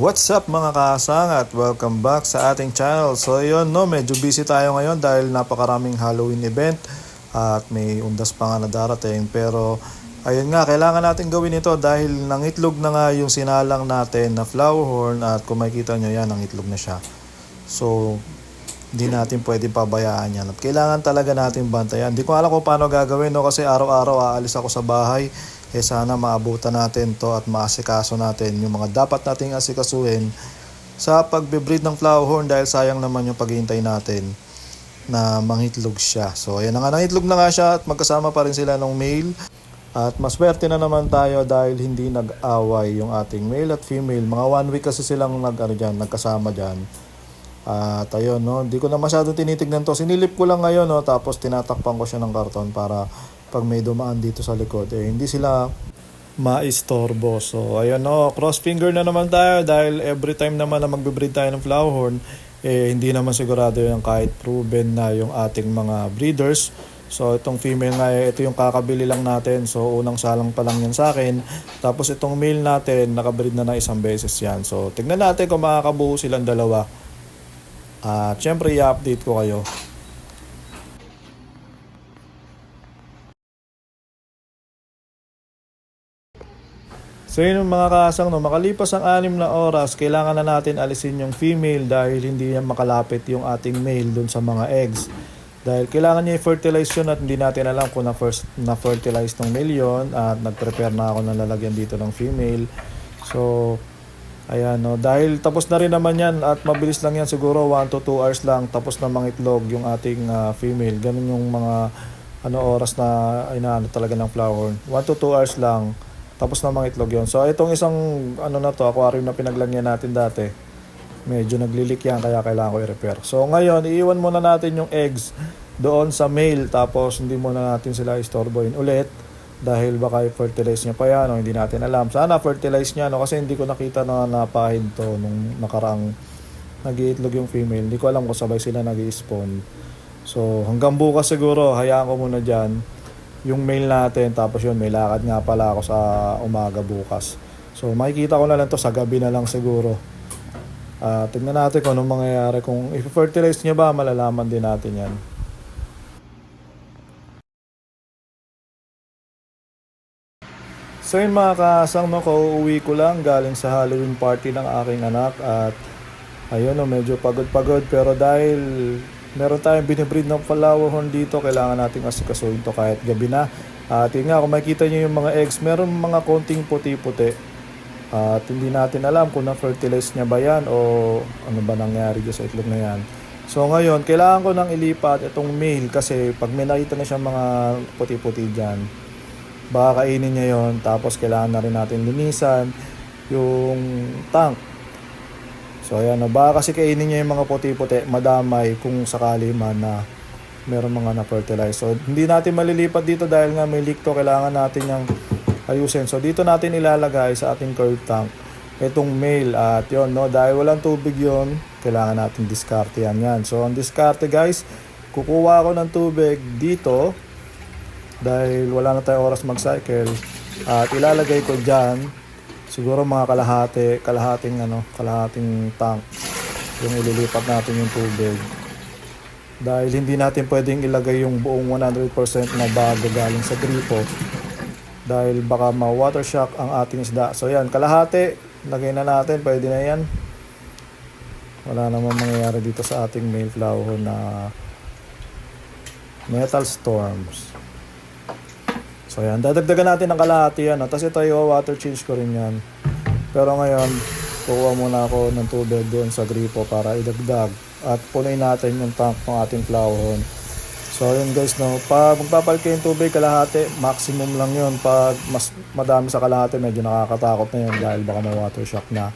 What's up mga kaasang at welcome back sa ating channel. So yun no, medyo busy tayo ngayon dahil napakaraming Halloween event at may undas pa nga na darating. Pero ayun nga, kailangan natin gawin ito dahil nangitlog na nga yung sinalang natin na flower horn at kung makikita nyo yan, nangitlog na siya. So hindi natin pwede pabayaan yan. At kailangan talaga natin bantayan. Hindi ko alam kung paano gagawin no kasi araw-araw aalis ako sa bahay eh sana maabutan natin to at maasikaso natin yung mga dapat nating asikasuhin sa pagbe-breed ng flower horn dahil sayang naman yung paghihintay natin na mangitlog siya. So ayan na nga, nangitlog na nga siya at magkasama pa rin sila ng male. At maswerte na naman tayo dahil hindi nag-away yung ating male at female. Mga one week kasi silang nag, ano dyan, nagkasama dyan. At ayun, no, hindi ko na masyadong tinitignan to. Sinilip ko lang ngayon, no, tapos tinatakpan ko siya ng karton para pag may dumaan dito sa likod, eh, hindi sila maistorbo. So, ayun, no, cross finger na naman tayo dahil every time naman na magbe-breed tayo ng flower horn, eh, hindi naman sigurado yung kahit proven na yung ating mga breeders. So, itong female nga, eh, ito yung kakabili lang natin. So, unang salang pa lang yan sa akin. Tapos, itong male natin, nakabreed na na isang beses yan. So, tignan natin kung makakabuo silang dalawa. At syempre i-update ko kayo. So yun mga kasang, no, makalipas ang anim na oras, kailangan na natin alisin yung female dahil hindi yan makalapit yung ating male dun sa mga eggs. Dahil kailangan niya i-fertilize yun at hindi natin alam kung na first na fertilize ng male yun at nag-prepare na ako ng lalagyan dito ng female. So Ayan, no. Dahil tapos na rin naman yan at mabilis lang yan siguro 1 to 2 hours lang tapos na mangitlog yung ating ah, female. Ganun yung mga ano oras na inaano talaga ng flower. 1 to 2 hours lang tapos na mangitlog yon. So itong isang ano na to, aquarium na pinaglagyan natin dati. Medyo naglilik yan kaya kailangan ko i-repair. So ngayon, iiwan muna natin yung eggs doon sa male tapos hindi muna natin sila istorbohin ulit dahil baka i-fertilize niya pa yan o hindi natin alam. Sana fertilize niya no kasi hindi ko nakita na napahid to nung nakarang nag-iitlog yung female. Hindi ko alam kung sabay sila nag spawn So hanggang bukas siguro, hayaan ko muna dyan yung mail natin tapos yun may lakad nga pala ako sa umaga bukas. So makikita ko na lang to sa gabi na lang siguro. Ah, tingnan natin kung anong mangyayari. Kung i-fertilize niya ba, malalaman din natin yan. So yun mga kasang no, kauuwi ko lang galing sa Halloween party ng aking anak at ayun no, medyo pagod-pagod pero dahil meron tayong binibreed ng flower horn dito, kailangan nating asikasuhin to kahit gabi na. At yun nga, kung makikita nyo yung mga eggs, meron mga konting puti-puti. At hindi natin alam kung na-fertilize niya ba yan o ano ba nangyari sa itlog na yan. So ngayon, kailangan ko nang ilipat itong male kasi pag may nakita na siyang mga puti-puti dyan, baka kainin niya yon tapos kailangan na rin natin linisan yung tank so ayan no, baka kasi kainin niya yung mga puti-puti madamay kung sakali man na meron mga na-fertilize. So hindi natin malilipat dito dahil nga may leak to kailangan natin yung ayusin. So dito natin ilalagay sa ating curve tank itong male. At yon no dahil walang tubig yon kailangan natin diskarte yan yan. So ang diskarte guys kukuha ako ng tubig dito dahil wala na tayong oras mag-cycle. At ilalagay ko dyan siguro mga kalahati kalahating ano kalahating tank yung ililipat natin yung tubig. Dahil hindi natin pwedeng ilagay yung buong 100% na bago galing sa gripo dahil baka ma-water shock ang ating isda. So yan kalahati lagay na natin pwede na yan. Wala namang mangyayari dito sa ating mayflower na metal storms So yan, dadagdagan natin ng kalahati yan. No? Tapos ito yung water change ko rin yan. Pero ngayon, kukuha muna ako ng tubig doon sa gripo para idagdag. At punuin natin yung tank ng ating flower horn. So yun guys, no, pag magpapalit kayo ng tubig kalahati, maximum lang yun. Pag mas madami sa kalahati, medyo nakakatakot na yun dahil baka ma-water shock na.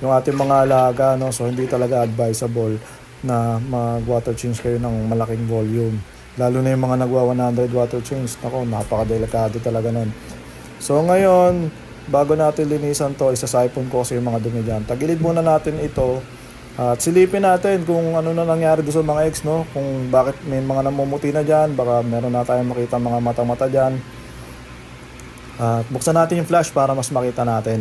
Yung ating mga alaga, no, so hindi talaga advisable na mag-water change kayo ng malaking volume. Lalo na yung mga nagwa 100 water change. Ako, napakadelikado talaga nun. So ngayon, bago natin linisan to, isasipon ko kasi yung mga dumi dyan. Tagilid muna natin ito. At silipin natin kung ano na nangyari doon sa mga eggs, no? Kung bakit may mga namumuti na dyan, baka meron na tayong makita mga mata-mata dyan. At buksan natin yung flash para mas makita natin.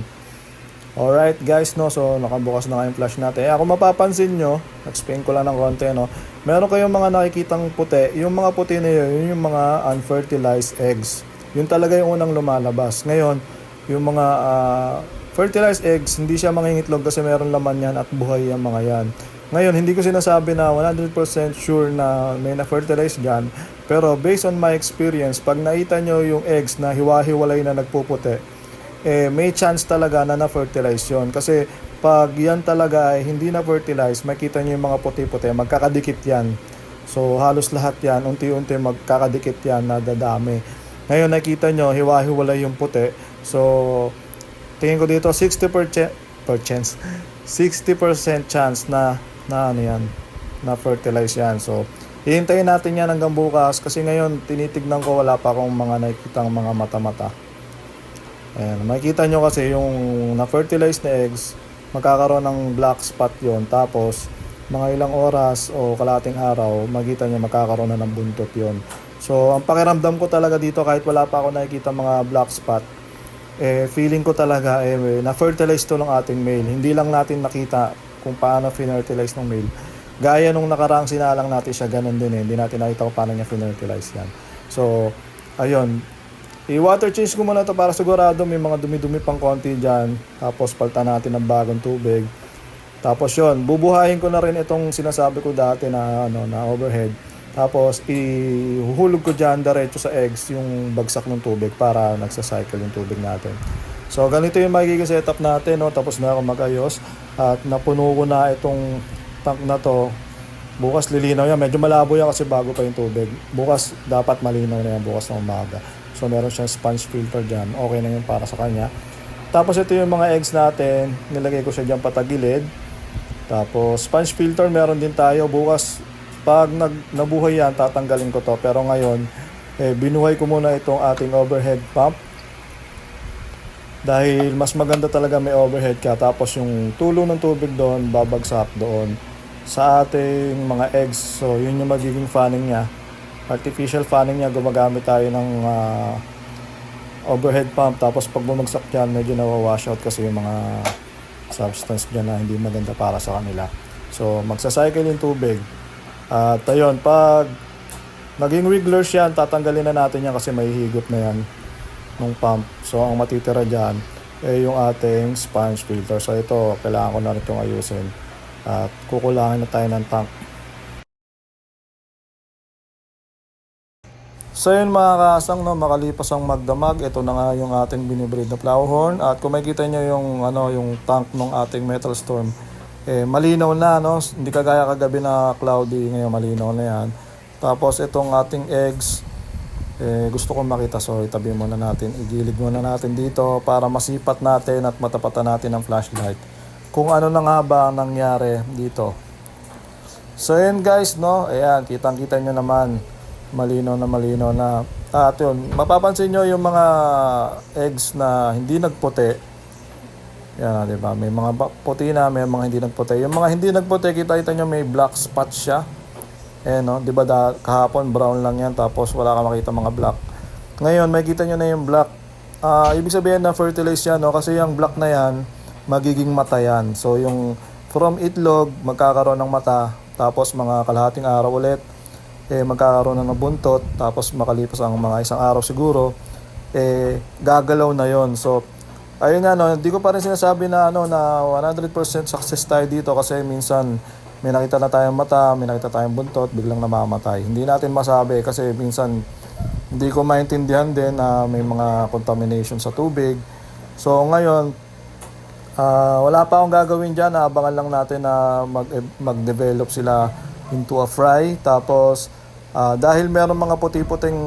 Alright guys, no, so nakabukas na nga yung flash natin. Eh, kung mapapansin nyo, explain ko lang ng konti, no, meron kayong mga nakikitang puti. Yung mga puti na yun, yun yung mga unfertilized eggs. Yun talaga yung unang lumalabas. Ngayon, yung mga ah, fertilized eggs, hindi siya mangingitlog kasi meron laman yan at buhay yung mga yan. Ngayon, hindi ko sinasabi na 100% sure na may na-fertilize dyan. Pero based on my experience, pag nakita nyo yung eggs na hiwa-hiwalay na nagpuputi, eh, may chance talaga na na-fertilize yun. Kasi pag yan talaga ay hindi na-fertilize, makita nyo yung mga puti-puti, magkakadikit yan. So halos lahat yan, unti-unti magkakadikit yan na dadami. Ngayon nakita nyo, hiwa-hiwalay yung puti. So tingin ko dito 60% per chance 60% chance na na ano yan na fertilize yan so hihintayin natin yan hanggang bukas kasi ngayon tinitignan ko wala pa akong mga nakikitang mga mata-mata Ayan, makikita nyo kasi yung na-fertilize na eggs, magkakaroon ng black spot yon Tapos, mga ilang oras o kalating araw, makikita nyo magkakaroon na ng buntot yon So, ang pakiramdam ko talaga dito, kahit wala pa ako nakikita mga black spot, eh, feeling ko talaga, eh, na-fertilize to ng ating male. Hindi lang natin nakita kung paano fertilize ng male. Gaya nung nakaraang sinalang natin siya, ganun din eh. Hindi natin nakita kung paano niya fertilize yan. So, ayun, I-water change ko muna to para sigurado may mga dumi-dumi pang konti dyan. Tapos palitan natin ng bagong tubig. Tapos yon bubuhayin ko na rin itong sinasabi ko dati na, ano, na overhead. Tapos ihuhulog ko dyan diretso sa eggs yung bagsak ng tubig para nagsa-cycle yung tubig natin. So ganito yung magiging setup natin. No? Tapos na ako magayos. At napuno ko na itong tank na to. Bukas lilinaw yan. Medyo malabo yan kasi bago pa yung tubig. Bukas dapat malinaw na yan bukas ng umaga. So meron siyang sponge filter dyan. Okay na yun para sa kanya. Tapos ito yung mga eggs natin. Nilagay ko siya dyan patagilid. Tapos sponge filter meron din tayo. Bukas pag nag, nabuhay yan, tatanggalin ko to. Pero ngayon, eh, binuhay ko muna itong ating overhead pump. Dahil mas maganda talaga may overhead ka. Tapos yung tulo ng tubig doon, babagsak doon sa ating mga eggs. So yun yung magiging fanning niya artificial fanning niya gumagamit tayo ng ah, overhead pump. Tapos pag bumagsak yan medyo nawawash out kasi yung mga substance dyan na hindi maganda para sa kanila. So magsacycle yung tubig. At ayun pag naging wigglers yan tatanggalin na natin yan kasi may higop na yan ng pump. So ang matitira dyan eh yung ating sponge filter. So ito kailangan ko na rin itong ayusin. At kukulangin na tayo ng tank So yun mga kasang, no, makalipas ang magdamag, ito na nga yung ating binibreed na plow horn. At kung makikita nyo yung, ano, yung tank ng ating metal storm, eh, malinaw na, no? hindi kagaya kagabi na cloudy, ngayon malinaw na yan. Tapos itong ating eggs, eh, gusto kong makita, so itabi muna natin, igilid muna natin dito para masipat natin at matapatan natin ng flashlight. Kung ano na nga ba ang nangyari dito. So yun guys, no, ayan, kitang kita nyo naman malinaw na malinaw na at yun, mapapansin nyo yung mga eggs na hindi nagputi yan, di ba? May mga puti na, may mga hindi nagputi. Yung mga hindi nagputi, kita-kita nyo may black spot siya. Eh, no? Di ba da, kahapon brown lang yan, tapos wala ka makita mga black. Ngayon, may kita nyo na yung black. Ah, ibig sabihin na fertilize yan, no? Kasi yung black na yan, magiging mata yan. So, yung from itlog, magkakaroon ng mata. Tapos, mga kalahating araw ulit, eh magkakaroon na ng buntot tapos makalipas ang mga isang araw siguro eh gagalaw na yon so ayun nga no hindi ko pa rin sinasabi na ano na 100% success tayo dito kasi minsan may nakita na tayong mata may nakita tayong buntot biglang namamatay. Hindi natin masabi kasi minsan hindi ko maintindihan din na may mga contamination sa tubig. So ngayon ah wala pa akong gagawin dyan. Abangan lang natin na mag, mag-develop sila into a fry. Tapos, ah, dahil meron mga puti-puting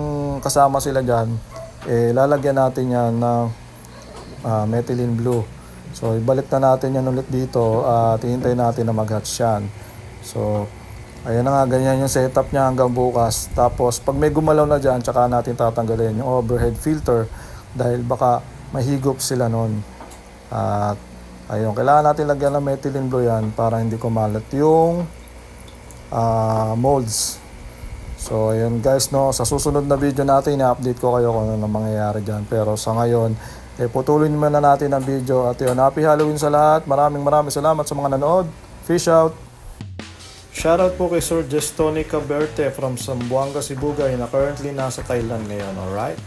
kasama sila dyan, eh, lalagyan natin yan ng ah, methylene blue. So, ibalik na natin yan ulit dito at hihintay natin na mag-hatch yan. So, ayan na nga, ganyan yung setup niya hanggang bukas. Tapos, pag may gumalaw na dyan, tsaka natin tatanggalin yung overhead filter dahil baka mahigop sila nun. At, ayun, kailangan natin lagyan ng methylene blue yan para hindi kumalat yung ah, molds. So, ayun guys, no, sa susunod na video natin, i-update ko kayo kung ano mangyayari dyan. Pero sa ngayon, Eh, putulin naman na natin ang video. At yun, happy Halloween sa lahat. Maraming maraming salamat sa mga nanood. Fish out! Shoutout po kay Sir Gestoni Caberte from Zamboanga, Sibugay na currently nasa Thailand ngayon, alright?